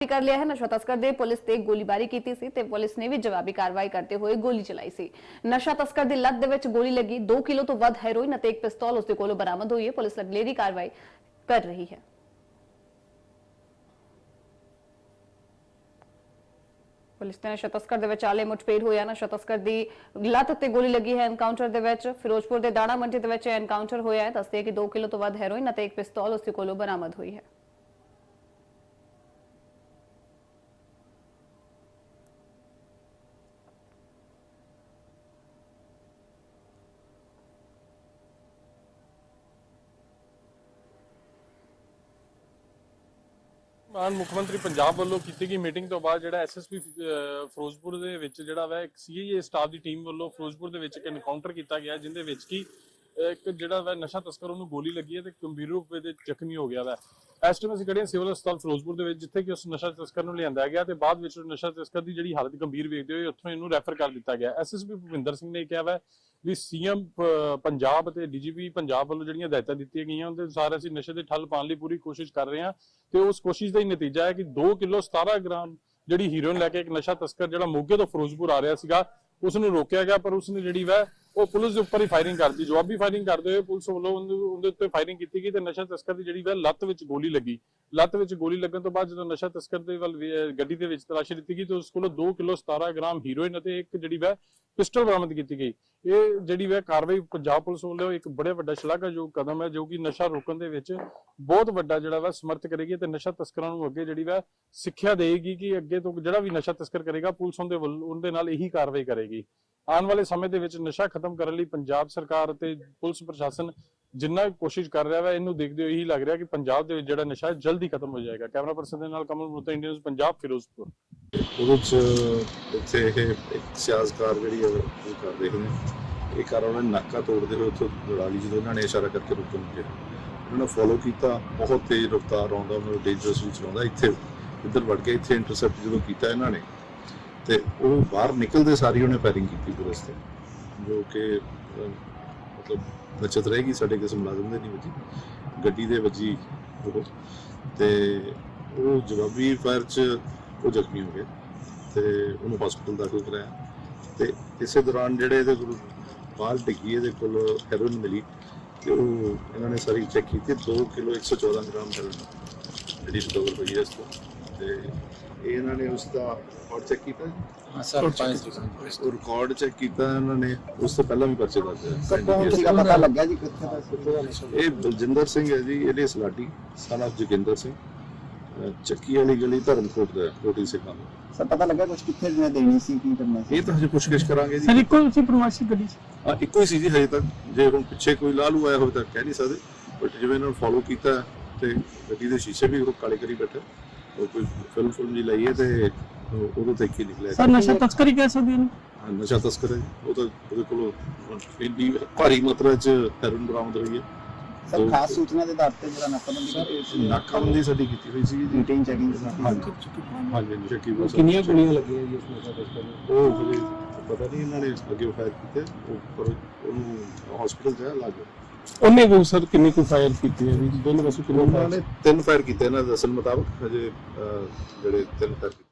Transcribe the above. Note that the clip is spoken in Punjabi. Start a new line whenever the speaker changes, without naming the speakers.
ਕਰ ਲਿਆ ਹੈ। ਨਸ਼ਾ ਤਸਕਰ ਦੇ ਪੁਲਿਸ ਤੇ ਗੋਲੀਬਾਰੀ ਕੀਤੀ ਸੀ ਤੇ ਪੁਲਿਸ ਨੇ ਵੀ ਜਵਾਬੀ ਕਾਰਵਾਈ ਕਰਦੇ ਹੋਏ ਗੋਲੀ ਚਲਾਈ ਸੀ। ਨਸ਼ਾ ਤਸਕਰ ਦੀ ਲੱਤ ਦੇ ਵਿੱਚ ਗੋਲੀ ਲੱਗੀ। 2 ਕਿਲੋ ਤੋਂ ਵੱਧ ਹੈਰੋਇਨ ਅਤੇ ਇੱਕ ਪਿਸਤੌਲ ਉਸ ਦੇ ਕੋਲੋਂ ਬਰਾਮਦ ਹੋਈ ਹੈ। ਪੁਲਿਸ ਅਗਲੇਰੀ ਕਾਰਵਾਈ ਕਰ ਰਹੀ ਹੈ। ਪੁਲਿਸ ਨੇ ਨਸ਼ਾ ਤਸਕਰ ਦੇ ਵਿਚਾਲੇ ਮੁਠਭੇੜ ਹੋਇਆ। ਨਸ਼ਾ ਤਸਕਰ ਦੀ ਲੱਤ ਤੇ ਗੋਲੀ ਲੱਗੀ ਹੈ ਐਨਕਾਊਂਟਰ ਦੇ ਵਿੱਚ। ਫਿਰੋਜ਼ਪੁਰ ਦੇ ਦਾਣਾ ਮੰਡੀ ਦੇ ਵਿੱਚ ਐਨਕਾਊਂਟਰ ਹੋਇਆ ਹੈ। ਦੱਸਦੇ ਕਿ 2 ਕਿਲੋ ਤੋਂ ਵੱਧ ਹੈਰੋਇਨ ਅਤੇ ਇੱਕ ਪਿਸਤੌਲ ਉਸ ਦੇ ਕੋਲੋਂ ਬਰਾਮਦ ਹੋਈ ਹੈ।
ਮਾਨ ਮੁੱਖ ਮੰਤਰੀ ਪੰਜਾਬ ਵੱਲੋਂ ਕੀਤੀ ਗਈ ਮੀਟਿੰਗ ਤੋਂ ਬਾਅਦ ਜਿਹੜਾ ਐਸਐਸਪੀ ਫਿਰੋਜ਼ਪੁਰ ਦੇ ਵਿੱਚ ਜਿਹੜਾ ਵਾ ਇੱਕ ਸੀਆਈਏ ਸਟਾਫ ਦੀ ਟੀਮ ਵੱਲੋਂ ਫਿਰੋਜ਼ਪੁਰ ਦੇ ਵਿੱਚ ਇੱਕ ਐਨਕਾਊਂਟਰ ਕੀਤਾ ਗਿਆ ਜਿੰਦੇ ਵਿੱਚ ਕੀ ਇੱਕ ਜਿਹੜਾ ਵਾ ਨਸ਼ਾ ਤਸਕਰ ਉਹਨੂੰ ਗੋਲੀ ਲੱਗੀ ਹੈ ਤੇ ਗੰਭੀਰ ਰੂਪ ਵਿੱਚ ਜ਼ਖਮੀ ਹੋ ਗਿਆ ਵਾ। ਇਸ ਟਾਈਮ ਅਸੀਂ ਖੜੇ ਹਾਂ ਸਿਵਲ ਹਸਪਤਾਲ ਫਿਰੋਜ਼ਪੁਰ ਦੇ ਵਿੱਚ, ਜਿੱਥੇ ਕਿ ਉਸ ਨਸ਼ਾ ਤਸਕਰ ਨੂੰ ਲਿਆਂਦਾ ਗਿਆ ਤੇ ਬਾਅਦ ਵਿੱਚ ਨਸ਼ਾ ਤਸਕਰ ਦੀ ਜਿਹੜੀ ਹਾਲਤ ਗੰਭੀਰ ਵੇਖਦੇ ਹੋਏ ਉੱਥੋਂ ਇਹਨੂੰ ਰੈਫਰ ਕਰ ਦਿੱਤਾ ਗਿਆ। ਐਸਐਸਪੀ ਭੁਪਿੰਦਰ ਸਿੰਘ ਨੇ ਕਿਹਾ ਵਾ ਵੀ ਸੀਐਮ ਪੰਜਾਬ ਤੇ ਡੀਜੀਪੀ ਪੰਜਾਬ ਵੱਲੋਂ ਜਿਹੜੀਆਂ ਹਦਾਇਤਾਂ ਦਿੱਤੀਆਂ ਗਈਆਂ, ਉਹਦੇ ਅਨੁਸਾਰ ਅਸੀਂ ਨਸ਼ੇ ਦੇ ਠੱਲ ਪਾਉਣ ਲਈ ਪੂਰੀ ਕੋਸ਼ਿਸ਼ ਕਰ ਰਹੇ ਹਾਂ ਤੇ ਉਸ ਕੋਸ਼ਿਸ਼ ਦਾ ਹੀ ਨਤੀਜਾ ਹੈ ਕਿ 2 ਕਿਲੋ 17 ਗ੍ਰਾਮ ਜਿਹੜੀ ਹੀਰੋਇਨ ਲੈ ਕੇ ਇੱਕ ਨਸ਼ਾ ਤਸਕਰ ਜਿਹੜਾ ਮੋਗੇ ਤੋਂ ਫਿਰੋਜ਼ਪੁਰ ਆ ਰਿਹਾ ਸੀਗਾ ਉਸ ਨੂੰ ਰੋਕਿਆ ਗਿਆ, ਪਰ ਉਸ ਨੇ ਜਿਹੜੀ ਵਾ ਉਹ ਪੁਲਿਸ ਦੇ ਉੱਪਰ ਹੀ ਫਾਇਰਿੰਗ ਕਰਦੀ, ਜਵਾਬੀ ਫਾਇਰਿੰਗ ਕਰਦੇ ਹੋਏ ਪੁਲਿਸ ਵੱਲੋਂ ਉਹਦੇ ਉੱਤੇ ਫਾਇਰਿੰਗ ਕੀਤੀ ਗਈ ਤੇ ਨਸ਼ਾ ਤਸਕਰ ਦੀ ਜਿਹੜੀ ਵਾ ਲੱਤ ਵਿੱਚ ਗੋਲੀ ਲੱਗੀ। ਲੱਤ ਵਿੱਚ ਗੋਲੀ ਲੱਗਣ ਤੋਂ ਬਾਅਦ ਜਦੋਂ ਨਸ਼ਾ ਤਸਕਰ ਦੇ ਵੱਲ ਗੱਡੀ ਦੇ ਵਿੱਚ ਤਲਾਸ਼ੀ ਦਿੱਤੀ ਗਈ ਤੇ ਉਸ ਕੋਲੋਂ 2 ਕਿਲੋ 17 ਗ੍ਰਾਮ ਹੀਰੋਇਨ ਅਤੇ ਇੱਕ ਜਿਹੜੀ ਵਾ ਪਿਸਟਲ ਬਰਾਮਦ ਕੀਤੀ ਗਈ। ਇਹ ਜਿਹੜੀ ਵਾ ਕਾਰਵਾਈ ਪੰਜਾਬ ਪੁਲਿਸ ਵੱਲੋਂ ਇੱਕ ਬੜੇ ਵੱਡਾ ਸ਼ਲਾਘਾਯੋਗ ਕਦਮ ਹੈ, ਜੋ ਕਿ ਨਸ਼ਾ ਰੋਕਣ ਦੇ ਵਿੱਚ ਬਹੁਤ ਵੱਡਾ ਜਿਹੜਾ ਵਾ ਸਮਰਥ ਕਰੇਗੀ ਤੇ ਨਸ਼ਾ ਤਸਕਰਾਂ ਨੂੰ ਅੱਗੇ ਜਿਹੜੀ ਵਾ ਸਿੱਖਿਆ ਦੇਗੀ ਕਿ ਅੱਗੇ ਤੋਂ ਜਿਹੜਾ ਵੀ ਨਸ਼ਾ ਤਸਕਰ ਕਰੇਗਾ, ਪੁਲਿਸ ਉਹਦੇ ਵੱਲ, ਉਹਦੇ ਨਾਲ ਇਹੀ ਕਾਰਵਾਈ ਕਰੇਗੀ। ਆਉਣ ਵਾਲੇ ਸਮੇਂ ਦੇ ਵਿੱਚ ਨਸ਼ਾ ਖਤਮ ਕਰਨ ਲਈ ਪੰਜਾਬ ਸਰਕਾਰ ਅਤੇ ਪੁਲਿਸ ਪ੍ਰਸ਼ਾਸਨ ਜਿੰਨਾ ਕੋਸ਼ਿਸ਼ ਕਰ ਰਿਹਾ ਵਾ, ਇਹਨੂੰ ਦੇਖਦੇ ਹੋਏ ਇਹੀ ਲੱਗ ਰਿਹਾ ਕਿ ਪੰਜਾਬ ਦੇ ਵਿੱਚ ਜਿਹੜਾ ਨਸ਼ਾ ਜਲਦੀ ਖਤਮ ਹੋ ਜਾਏਗਾ। ਕੈਮਰਾ ਪਰਸਨ ਦੇ ਨਾਲ ਕਮਲ ਮੁੱਤਾ ਇੰਡੀਅਨਸ ਪੰਜਾਬ, ਫਿਰੋਜ਼ਪੁਰ।
ਉਹਦੇ ਚ ਇੱਥੇ ਇਹ ਇੱਕ ਸਿਆਸਤਕਾਰ ਜਿਹੜੀ ਉਹ ਕਰ ਰਹੇ ਨੇ। ਇਹ ਕਾਰਨ ਉਹਨਾਂ ਨੇ ਨਾਕਾ ਤੋੜਦੇ ਹੋਏ ਉੱਥੋਂ ਦੌੜਾ ਜਦੋਂ ਇਹਨਾਂ ਨੇ ਇਸ਼ਾਰਾ ਕਰਕੇ ਰੁਕਣ ਨੂੰ ਕਿਹਾ। ਉਹਨਾਂ ਨੇ ਫੋਲੋ ਕੀਤਾ, ਬਹੁਤ ਤੇਜ਼ ਰਫ਼ਤਾਰ ਆਉਂਦਾ, ਉਹਨਾਂ ਡੇਂਜਰਸ ਵੀ ਚਲਾਉਂਦਾ। ਇੱਥੇ ਇੱਧਰ ਵੜ ਕੇ ਇੱਥੇ ਇੰਟਰਸੈਪਟ ਜਦੋਂ ਕੀਤਾ ਇਹਨਾਂ ਨੇ, ਤੇ ਉਹ ਬਾਹਰ ਨਿਕਲਦੇ ਸਾਰੀ ਉਹਨੇ ਫਾਇਰਿੰਗ ਕੀਤੀ ਪੁਲਿਸ ਤੇ, ਜੋ ਕਿ ਅਹ, ਬਚਤ ਰਹੇਗੀ ਸਾਡੇ ਕਿਸੇ ਮੁਲਾਜ਼ਮ ਦੇ ਨਹੀਂ ਵੱਜੀ ਗੱਡੀ ਦੇ ਵੱਜੀ ਉਹ। ਤੇ ਉਹ ਜਵਾਬੀ ਫਾਇਰ ਚ ਉਹ ਜ਼ਖਮੀ ਹੋ ਗਏ ਤੇ ਉਹਨੂੰ ਹਸਪੀਟਲ ਦਾਖਲ ਕਰਾਇਆ। ਤੇ ਇਸੇ ਦੌਰਾਨ ਜਿਹੜੇ ਇਹਦੇ ਕੋਲ ਬਾਹਰ ਡਿੱਗੀ ਇਹਦੇ ਕੋਲ ਹੈਰੋਇਨ ਮਿਲੀ ਤੇ ਉਹ ਇਹਨਾਂ ਨੇ ਸਾਰੀ ਚੈੱਕ ਕੀਤੀ 2 ਕਿਲੋ 114 ਗ੍ਰਾਮ ਹੈਰੋਇਨ ਜਿਹੜੀ ਰਿਕਵਰ ਹੋਈ ਹੈ ਇਸ ਤੋਂ। ਤੇ ਇਹ ਇਹਨਾਂ ਨੇ ਉਸ ਦਾ ਰਿਕਾਰਡ ਚੈੱਕ ਕੀਤਾ
ਹਾਂ ਸਰ ਪੰਜ
ਉਹ ਰਿਕਾਰਡ ਚੈੱਕ ਕੀਤਾ ਇਹਨਾਂ ਨੇ ਉਸ ਤੋਂ ਪਹਿਲਾਂ ਵੀ ਪਰਚੇ ਦਰਜ ਹੈ
ਸੀਗਾ? ਪਤਾ ਲੱਗਾ ਜੀ ਕਿੱਥੇ ਦਾ
ਇਹ ਬਲਜਿੰਦਰ ਸਿੰਘ ਹੈ ਜੀ ਇਹਦੇ ਸਲਾਟੀ son of ਜੋਗਿੰਦਰ ਸਿੰਘ। ਚੱਕੀ ਵਾਲੀ ਗਲੀ ਧਰਮਕੋਟ ਦਾ ਰੋਟੀ ਸੇ ਕੰਮ
ਸਰ ਪਤਾ ਲੱਗਾ ਕੁਝ ਕਿੱਥੇ ਜਿਹਨੇ ਦੇਣੀ ਸੀ ਕੀ ਕਰਨਾ ਸੀ?
ਇਹ ਤਾਂ ਹਜੇ ਪੁੱਛਗਿੱਛ ਕਰਾਂਗੇ ਜੀ।
ਸਰ ਇੱਕੋ ਸੀ ਪ੍ਰਵਾਸੀ ਗੱਡੀ ਚ?
ਹਾਂ ਇੱਕੋ ਹੀ ਸੀ ਜੀ ਹਜੇ ਤੱਕ। ਜੇ ਹੁਣ ਪਿੱਛੇ ਕੋਈ ਲਾਲੂ ਆਇਆ ਹੋਵੇ ਤਾਂ ਕਹਿ ਨਹੀਂ ਸਕਦੇ। ਬਟ ਜਿਵੇਂ ਇਹਨਾਂ ਨੂੰ ਫੋਲੋ ਕੀਤਾ ਤੇ ਗੱਡੀ ਦੇ ਸ਼ੀਸ਼ੇ ਵੀ ਉਹ ਕਾਲੇ ਕਰੀ ਬੈਠੇ। ਉਹ ਕੋਈ ਫਿਲਮ ਫਿਲਮ ਜੀ ਲਾਈਏ ਤੇ ਉਹ- ਉਦੋਂ ਤੱਕ ਹੀ ਨਿਕਲਿਆ।
ਸਰ ਨਸ਼ਾ ਤਸਕਰੀ ਕਹਿ ਸਕਦੇ ਨੇ?
ਹਾਂ, ਨਸ਼ਾ ਤਸਕਰ ਹੈ। ਜੀ। ਉਹ ਤਾਂ ਉਹਦੇ ਕੋਲੋਂ ਇੰਨੀ ਭਾਰੀ ਮਾਤਰਾ ਚ ਹੈਰੋਇਨ ਬਰਾਮਦ ਹੋਈ ਹੈ।
ਸਰ ਖਾਸ ਸੂਚਨਾ ਦੇ ਆਧਾਰ ਤੇ ਜਿਹੜਾ ਨਾਕਾਬੰਦੀ ਕੀਤੀ ਸੀ।
ਨਾਕਾਬੰਦੀ ਸਾਡੀ ਕੀਤੀ ਹੋਈ ਸੀ ਜੀ।
ਰੂਟੀਨ ਚੈਕਿੰਗ ਦੇ ਨਾਲ।
ਹਾਂਜੀ। ਹਾਂਜੀ ਚੱਕੀ ਬਸ
ਕਿੰਨੀਆਂ ਗੋਲੀਆਂ ਲੱਗੀਆਂ ਜੀ ਇਸ ਨਸ਼ਾ ਤਸਕਰ ਨੂੰ?
ਉਹ ਹਜੇ ਪਤਾ ਨਹੀਂ ਇਹਨਾਂ ਨੇ ਅੱਗੇ ਫਾਇਰ ਕੀਤੇ। ਉਹ ਪਰ ਉਹਨੂੰ ਹਸਪੀਟਲ ਚ ਲੱਗ
ਉਹਨੇ ਕੋ ਸਰ ਕਿੰਨੀ ਕੁ ਫਾਇਰ ਕੀਤੀ ਹੈ? ਜੀ ਦੋਨੋਂ ਪਾਸੇ ਕਿੰਨੇ
ਉਹਨਾਂ
ਫਾਇਰ
ਨੇ ਤਿੰਨ ਫਾਇਰ ਕੀਤੇ ਇਹਨਾਂ ਦੇ ਦੱਸਣ ਮੁਤਾਬਕ। ਹਜੇ ਅਹ, ਜਿਹੜੇ ਤਿੰਨ ਫਾਇਰ ਕੀਤੇ